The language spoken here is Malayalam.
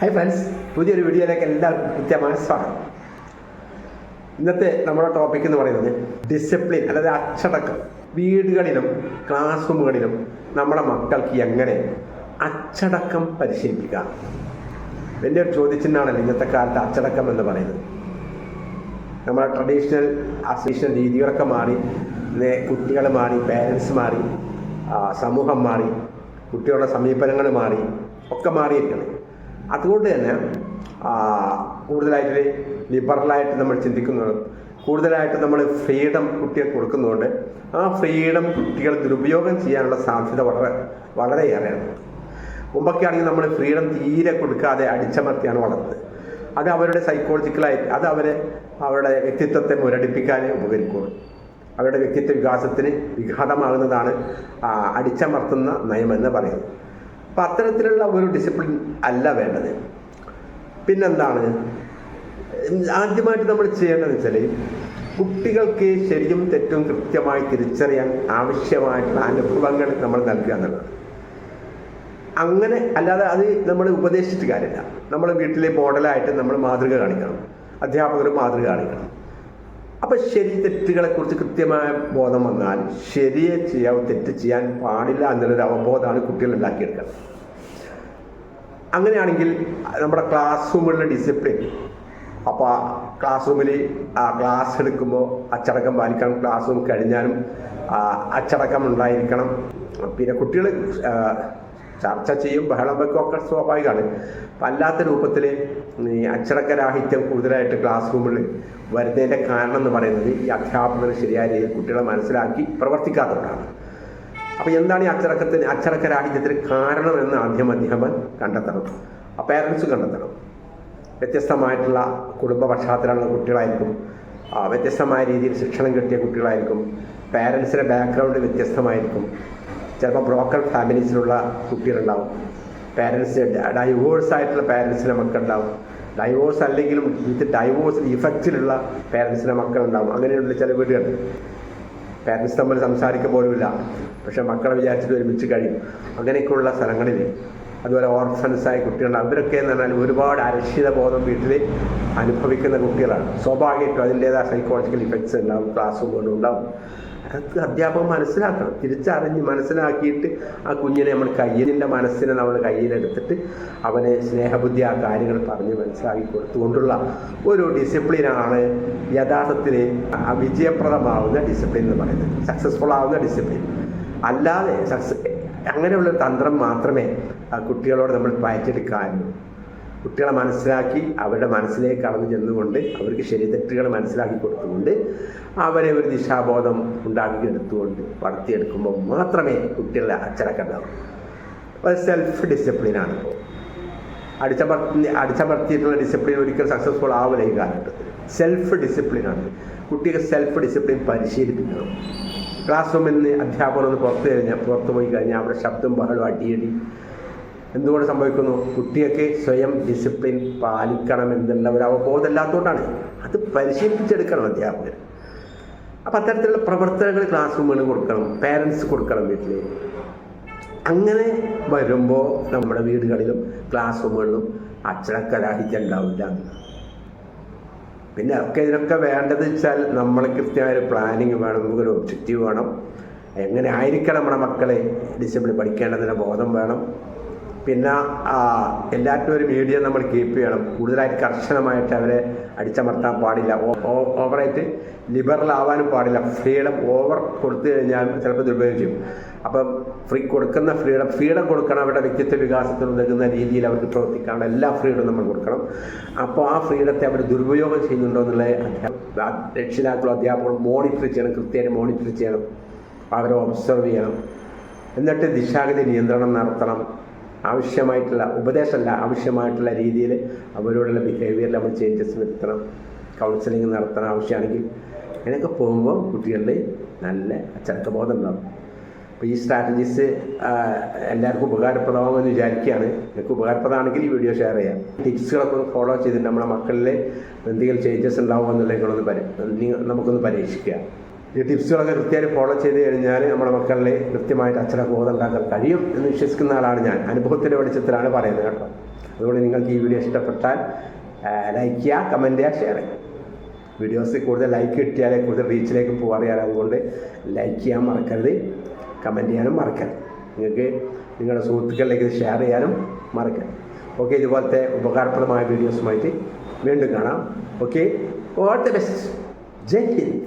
ഹായ് ഫ്രണ്ട്സ് പുതിയൊരു വീഡിയോയിലേക്ക് എല്ലാവർക്കും കൃത്യമായ സ്വാഗതം. ഇന്നത്തെ നമ്മുടെ ടോപ്പിക് എന്ന് പറയുന്നത് ഡിസിപ്ലിൻ അതായത് അച്ചടക്കം. വീടുകളിലും ക്ലാസ് റൂമുകളിലും നമ്മുടെ മക്കൾക്ക് എങ്ങനെ അച്ചടക്കം പരിശീലിപ്പിക്കാം വലിയ ഒരു ചോദ്യചിഹ്നമാണല്ലോ ഇന്നത്തെ കാലത്ത് അച്ചടക്കം എന്ന് പറയുന്നത്. നമ്മുടെ ട്രഡീഷണൽ അസോസിയേഷൻ രീതികളൊക്കെ മാറി കുട്ടികൾ മാറി പേരൻസ് മാറി സമൂഹം മാറി കുട്ടികളുടെ സമീപനങ്ങൾ മാറി ഒക്കെ മാറിയിരിക്കണം. അതുകൊണ്ട് തന്നെ കൂടുതലായിട്ട് ലിബറലായിട്ട് നമ്മൾ ചിന്തിക്കുന്നത് കൂടുതലായിട്ട് നമ്മൾ ഫ്രീഡം കുട്ടികൾക്ക് കൊടുക്കുന്നതുകൊണ്ട് ആ ഫ്രീഡം കുട്ടികൾ ദുരുപയോഗം ചെയ്യാനുള്ള സാധ്യത വളരെ വളരെയേറെയാണ്. മുമ്പൊക്കെ ആണെങ്കിൽ നമ്മൾ ഫ്രീഡം തീരെ കൊടുക്കാതെ അടിച്ചമർത്തിയാണ് വളർത്തുന്നത് അത് അവരുടെ സൈക്കോളജിക്കലായിട്ട് അത് അവരെ അവരുടെ വ്യക്തിത്വത്തെ മുരടിപ്പിക്കാനേ ഉപകരിക്കും അവരുടെ വ്യക്തിത്വ വികാസത്തിന് വിഘാതമാകുന്നതാണ് അടിച്ചമർത്തുന്ന നയമെന്ന് പറയുന്നത്. അപ്പം അത്തരത്തിലുള്ള ഒരു ഡിസിപ്ലിൻ അല്ല വേണ്ടത്. പിന്നെന്താണ്? ആദ്യമായിട്ട് നമ്മൾ ചെയ്യേണ്ടതെന്ന് വെച്ചാൽ കുട്ടികൾക്ക് ശരിയും തെറ്റും കൃത്യമായി തിരിച്ചറിയാൻ ആവശ്യമായിട്ടുള്ള അനുഭവങ്ങൾ നമ്മൾ നൽകുക എന്നുള്ളത് അങ്ങനെ അല്ലാതെ അത് നമ്മൾ ഉപദേശിച്ചിട്ട് കാര്യമില്ല. നമ്മൾ വീട്ടിലെ മോഡലായിട്ട് നമ്മൾ മാതൃക കാണിക്കണം. അധ്യാപകർ മാതൃക കാണിക്കണം. അപ്പൊ ശരി തെറ്റുകളെ കുറിച്ച് കൃത്യമായ ബോധം വന്നാൽ ശരിയെ ചെയ്യാവൂ തെറ്റ് ചെയ്യാൻ പാടില്ല എന്നുള്ളൊരു അവബോധമാണ് കുട്ടികൾ ഉണ്ടാക്കിയെടുക്കുന്നത് അങ്ങനെയാണെങ്കിൽ നമ്മുടെ ക്ലാസ് റൂമിലുള്ള ഡിസിപ്ലിൻ അപ്പോൾ ക്ലാസ് റൂമിൽ ആ ക്ലാസ് എടുക്കുമ്പോൾ അച്ചടക്കം പാലിക്കണം ക്ലാസ് റൂം കഴിഞ്ഞാലും അച്ചടക്കം ഉണ്ടായിരിക്കണം. പിന്നെ കുട്ടികൾ ചർച്ച ചെയ്യും ബഹളം വെക്കും ഒക്കെ സ്വാഭാവികമാണ്. അല്ലാത്ത രൂപത്തിൽ അച്ചടക്കരാഹിത്യം കൂടുതലായിട്ട് ക്ലാസ് റൂമിൽ വരുന്നതിന്റെ കാരണം എന്ന് പറയുന്നത് ഈ അധ്യാപകർ ശരിയായ രീതിയിൽ കുട്ടികളെ മനസ്സിലാക്കി പ്രവർത്തിക്കാത്തതുകൊണ്ടാണ്. അപ്പോൾ എന്താണ് ഈ അച്ചടക്കത്തിന് അച്ചടക്കരാഹിത്യത്തിന് കാരണമെന്ന് ആദ്യം അധ്യാപകൻ കണ്ടെത്തണം. ആ പേരൻസ് കണ്ടെത്തണം. വ്യത്യസ്തമായിട്ടുള്ള കുടുംബ പശ്ചാത്തലമുള്ള കുട്ടികളായിരിക്കും വ്യത്യസ്തമായ രീതിയിൽ ശിക്ഷണം കിട്ടിയ കുട്ടികളായിരിക്കും പേരൻസിന്റെ ബാക്ക്ഗ്രൗണ്ട് വ്യത്യസ്തമായിരിക്കും. ചിലപ്പോൾ ബ്രോക്കർ ഫാമിലീസിലുള്ള കുട്ടികളുണ്ടാവും. പേരൻസ് ഡൈവോഴ്സ് ആയിട്ടുള്ള പേരൻസിന്റെ മക്കളുണ്ടാവും. ഡൈവോഴ്സ് അല്ലെങ്കിലും വിത്ത് ഡൈവോഴ്സ് ഇഫക്റ്റിലുള്ള പാരൻസിലെ മക്കളുണ്ടാവും. അങ്ങനെയുള്ള ചില വീടുകൾ. പാരൻസ് തമ്മിൽ സംസാരിക്കുക പോലുമില്ല. പക്ഷെ മക്കളെ വിചാരിച്ചിട്ട് ഒരുമിച്ച് കഴിയും. അങ്ങനെയൊക്കെയുള്ള സ്ഥലങ്ങളിൽ അതുപോലെ ഓർഫൻസായ കുട്ടികൾ അവരൊക്കെ എന്ന് പറഞ്ഞാൽ ഒരുപാട് അരക്ഷിത ബോധം വീട്ടിൽ അനുഭവിക്കുന്ന കുട്ടികളാണ്. സ്വാഭാവികമായിട്ടും അതിന്റേതായ സൈക്കോളജിക്കൽ ഇഫക്ട്സ് ഉണ്ടാവും. ക്ലാസ് ഉണ്ടാവും. അതൊക്കെ അധ്യാപകൻ മനസ്സിലാക്കണം. തിരിച്ചറിഞ്ഞ് മനസ്സിലാക്കിയിട്ട് ആ കുഞ്ഞിനെ നമ്മൾ കയ്യിലിന്റെ മനസ്സിനെ നമ്മൾ കയ്യിലെടുത്തിട്ട് അവനെ സ്നേഹബുദ്ധി ആ കാര്യങ്ങൾ പറഞ്ഞ് മനസ്സിലാക്കി കൊടുത്തുകൊണ്ടുള്ള ഒരു ഡിസിപ്ലിനാണ് യഥാർത്ഥത്തിൽ വിജയപ്രദമാവുന്ന ഡിസിപ്ലിൻ എന്ന് പറയുന്നത്. സക്സസ്ഫുൾ ആവുന്ന ഡിസിപ്ലിൻ. അല്ലാതെ സക്സസ് അങ്ങനെയുള്ള തന്ത്രം മാത്രമേ കുട്ടികളോട് നമ്മൾ പയറ്റെടുക്കാനുള്ളൂ കുട്ടികളെ മനസ്സിലാക്കി അവരുടെ മനസ്സിലേക്ക് കടന്നു ചെന്നുകൊണ്ട് അവർക്ക് ശരി തെറ്റുകൾ മനസ്സിലാക്കി കൊടുത്തുകൊണ്ട് അവരെ ഒരു ദിശാബോധം ഉണ്ടാക്കിയെടുത്തുകൊണ്ട് വളർത്തിയെടുക്കുമ്പോൾ മാത്രമേ കുട്ടികളുടെ അച്ചടക്കം ഉണ്ടാവും അപ്പോൾ സെൽഫ് ഡിസിപ്ലിനാണ് ഇപ്പോൾ. അടിച്ചമർത്തി അടിച്ചമർത്തിയിട്ടുള്ള ഡിസിപ്ലിൻ ഒരിക്കലും സക്സസ്ഫുൾ ആവില്ല ഈ കാലഘട്ടത്തിൽ. സെൽഫ് ഡിസിപ്ലിനാണ് കുട്ടിക്ക് സെൽഫ് ഡിസിപ്ലിൻ പരിശീലിപ്പിക്കണം. ക്ലാസ് റൂമിൽ നിന്ന് അധ്യാപകർ ഒന്ന് പുറത്ത് കഴിഞ്ഞാൽ പുറത്ത് പോയി കഴിഞ്ഞാൽ അവിടെ ശബ്ദം ബഹളം അടിയടി എന്തുകൊണ്ട് സംഭവിക്കുന്നു? കുട്ടിയൊക്കെ സ്വയം ഡിസിപ്ലിൻ പാലിക്കണം എന്നുള്ള ഒരു അവബോധമില്ലാത്തതുകൊണ്ടാണ് അത് പരിശീലിപ്പിച്ചെടുക്കണം അധ്യാപകർ. അപ്പം അത്തരത്തിലുള്ള പ്രവർത്തനങ്ങൾ ക്ലാസ് റൂമുകളിൽ കൊടുക്കണം പേരൻസ് കൊടുക്കണം വീട്ടിൽ അങ്ങനെ വരുമ്പോൾ നമ്മുടെ വീടുകളിലും ക്ലാസ് റൂമുകളിലും അച്ചടക്കരാഹിത്യം ഉണ്ടാവില്ല പിന്നെ ഒക്കെ ഇതിനൊക്കെ വേണ്ടത് വെച്ചാൽ നമ്മൾ കൃത്യമായ ഒരു പ്ലാനിങ് വേണം നമുക്കൊരു ഒബ്ജക്റ്റീവ് വേണം. എങ്ങനെ ആയിരിക്കണം നമ്മുടെ മക്കളെ ഡിസിപ്ലിൻ പഠിക്കേണ്ടതിന്റെ ബോധം വേണം. പിന്നെ എല്ലാറ്റിനും ഒരു മീഡിയം നമ്മൾ കീപ്പ് ചെയ്യണം. കൂടുതലായിട്ട് കർശനമായിട്ട് അവരെ അടിച്ചമർത്താൻ പാടില്ല. ഓവറായിട്ട് ലിബറൽ ആവാനും പാടില്ല. ഫ്രീഡം ഓവർ കൊടുത്തു കഴിഞ്ഞാൽ ചിലപ്പോൾ ദുരുപയോഗം ചെയ്യും അപ്പം ഫ്രീ കൊടുക്കുന്ന ഫ്രീഡം ഫ്രീഡം കൊടുക്കണം അവരുടെ വ്യക്തിത്വ വികാസത്തിന് ഉതകുന്ന രീതിയിൽ അവർക്ക് പ്രവർത്തിക്കാനുള്ള എല്ലാ ഫ്രീഡും നമ്മൾ കൊടുക്കണം. അപ്പോൾ ആ ഫ്രീഡത്തെ അവർ ദുരുപയോഗം ചെയ്യുന്നുണ്ടോ എന്നുള്ള രക്ഷിതാക്കളും അധ്യാപകരും മോണിറ്റർ ചെയ്യണം കൃത്യമായി മോണിറ്റർ ചെയ്യണം. അവരെ ഒബ്സർവ് ചെയ്യണം. എന്നിട്ട് ദിശാഗതി നിയന്ത്രണം നടത്തണം. ആവശ്യമായിട്ടുള്ള ഉപദേശമല്ല ആവശ്യമായിട്ടുള്ള രീതിയിൽ അവരോടുള്ള ബിഹേവിയറിൽ നമ്മൾ ചേഞ്ചസ് വരുത്തണം കൗൺസിലിംഗ് നടത്തണം ആവശ്യമാണെങ്കിൽ. അങ്ങനെയൊക്കെ പോകുമ്പോൾ കുട്ടികളിൽ നല്ല അച്ചടക്കബോധം ഉണ്ടാകും അപ്പോൾ ഈ സ്ട്രാറ്റജീസ് എല്ലാവർക്കും ഉപകാരപ്രദമാകുമെന്ന് വിചാരിക്കുകയാണ്. നിങ്ങൾക്ക് ഉപകാരപ്രദമാണെങ്കിൽ ഈ വീഡിയോ ഷെയർ ചെയ്യാം. ടിപ്സുകളൊക്കെ ഒന്ന് ഫോളോ ചെയ്തിട്ട് നമ്മുടെ മക്കളിൽ എന്തെങ്കിലും ചേഞ്ചസ് ഉണ്ടാവുമോ എന്നുള്ളത് നിങ്ങളൊന്ന് പരി നമുക്കൊന്ന് പരീക്ഷിക്കുക ഈ ടിപ്സുകളൊക്കെ കൃത്യമായിട്ട് ഫോളോ ചെയ്ത് കഴിഞ്ഞാൽ നമ്മുടെ മക്കളിൽ കൃത്യമായിട്ട് അച്ചടക്ക ബോധം ഉണ്ടാക്കാൻ കഴിയും എന്ന് വിശ്വസിക്കുന്ന ആളാണ് ഞാൻ. അനുഭവത്തിന്റെ വെളിച്ചത്തിലാണ് പറയുന്നത് കേട്ടോ. അതുകൊണ്ട് നിങ്ങൾക്ക് ഈ വീഡിയോ ഇഷ്ടപ്പെട്ടാൽ ലൈക്ക് ചെയ്യുക കമന്റ് ചെയ്യുക ഷെയർ ചെയ്യുക. വീഡിയോസ് കൂടുതൽ ലൈക്ക് കിട്ടിയാലേ കൂടുതൽ റീച്ചിലേക്ക് പോകാറിയാൽ അതുകൊണ്ട് ലൈക്ക് ചെയ്യാൻ മറക്കരുത് കമന്റ് ചെയ്യാനും മറക്കരുത്. നിങ്ങൾക്ക് നിങ്ങളുടെ സുഹൃത്തുക്കളിലേക്ക് ഇത് ഷെയർ ചെയ്യാനും മറക്കരുത്. ഓക്കെ ഇതുപോലത്തെ ഉപകാരപ്രദമായ വീഡിയോസുമായിട്ട് വീണ്ടും കാണാം. Okay all the best Jai Hind.